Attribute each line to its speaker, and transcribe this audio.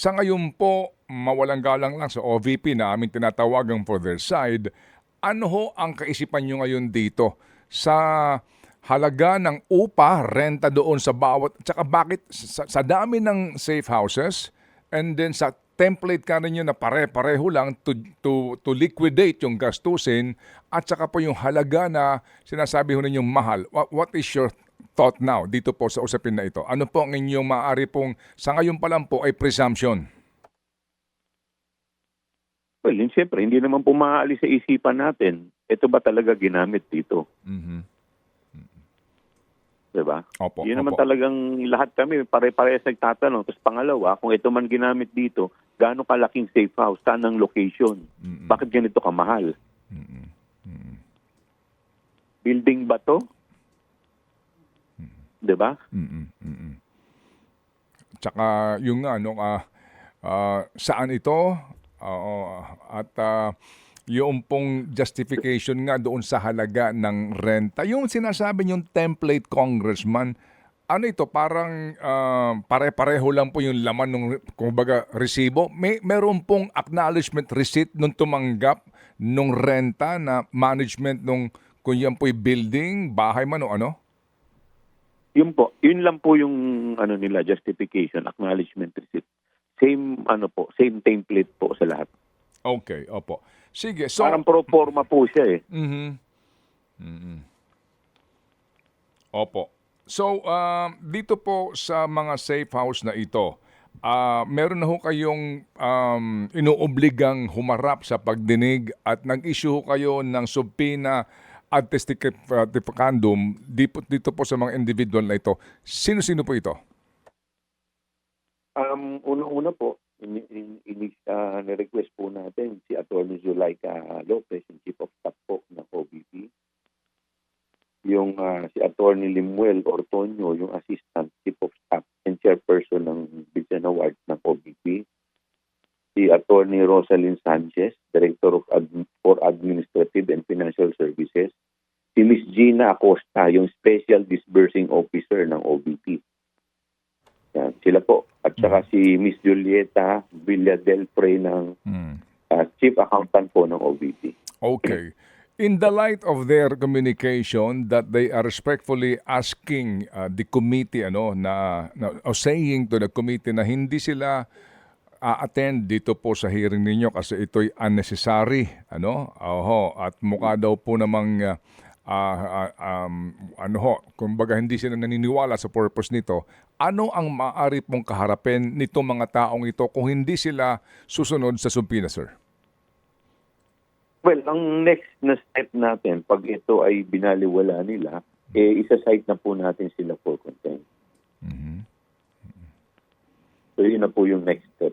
Speaker 1: sa ngayon po, mawalang galang lang sa OVP na aming tinatawagan for their side, ano ho ang kaisipan nyo ngayon dito sa halaga ng upa, renta doon sa bawat, tsaka bakit sa, sa dami ng safe houses and then sa template ka ninyo na pare-pareho lang to, to, to liquidate yung gastusin at saka po yung halaga na sinasabi ho ninyong mahal. What, what is your thought now dito po sa usapin na ito? Ano po ang inyong maaari pong sa ngayon pa lang po ay presumption?
Speaker 2: Well, yun siyempre, hindi naman po maaalis sa isipan natin. Ito ba talaga ginamit dito?
Speaker 1: Mhm.
Speaker 2: Diba?
Speaker 1: Opo.
Speaker 2: Yun naman
Speaker 1: opo.
Speaker 2: talagang lahat kami, pare-parehas nagtatanong. Tapos pangalawa, kung ito man ginamit dito, gaano kalaking safe house? Saan ang location?
Speaker 1: Mm-mm.
Speaker 2: Bakit ganito kamahal?
Speaker 1: Mm-mm. Mm-mm.
Speaker 2: Building ba to? Diba?
Speaker 1: Mm-mm. Mm-mm. Tsaka yung nga, no, ah, ah, saan ito? Oo, at ah, yung pong justification nga doon sa halaga ng renta. Yung sinasabi yung template congressman, ano ito, parang ah, pare-pareho lang po yung laman ng, kumbaga, resibo. May, meron pong acknowledgement receipt nung tumanggap nung renta na management nung, kung yan po'y building, bahay man o ano?
Speaker 2: Yun po, yun lang po yung ano nila, justification, acknowledgement receipt. Same ano po, same template po sa lahat.
Speaker 1: Okay, opo. Sige, so...
Speaker 2: Parang pro forma po siya eh.
Speaker 1: Mhm. Mhm. Opo. So, um, dito po sa mga safe house na ito, ah meron na ho kayong um, inuobligang humarap sa pagdinig at nag-issue kayo ng subpoena at testificandum dito, dito po sa mga individual na ito. Sino-sino po ito?
Speaker 2: Um, unang-una po, in, in, in, uh, request po natin si Attorney Zuleika Lopez, yung Chief of Staff po ng OBP. Yung ah, si Attorney Limuel Ortonio, yung Assistant Chief of Staff and Chairperson ng Vision Award ng OBP. Si Attorney Rosalind Sanchez, Director of Ad- for Administrative and Financial Services. Gina Acosta, yung Special Disbursing Officer ng OBP. Yan, sila po. At saka si Miss Julieta Villadelfre ng
Speaker 1: Hmm.
Speaker 2: ah, Chief Accountant po ng OBP.
Speaker 1: Okay. In the light of their communication that they are respectfully asking uh, the committee ano na, na or saying to the committee na hindi sila a-attend dito po sa hearing ninyo kasi ito'y unnecessary ano oho at mukha daw po namang uh, ah, ah, um, ano ho kumbaga hindi sila naniniwala sa purpose nito ano ang maaari pong kaharapin nitong mga taong ito kung hindi sila susunod sa subpoena sir
Speaker 2: Well, ang next na step natin, pag ito ay binaliwala nila, eh, isa-cite na po natin sila for contempt.
Speaker 1: Mhm.
Speaker 2: So, yun na po yung next step.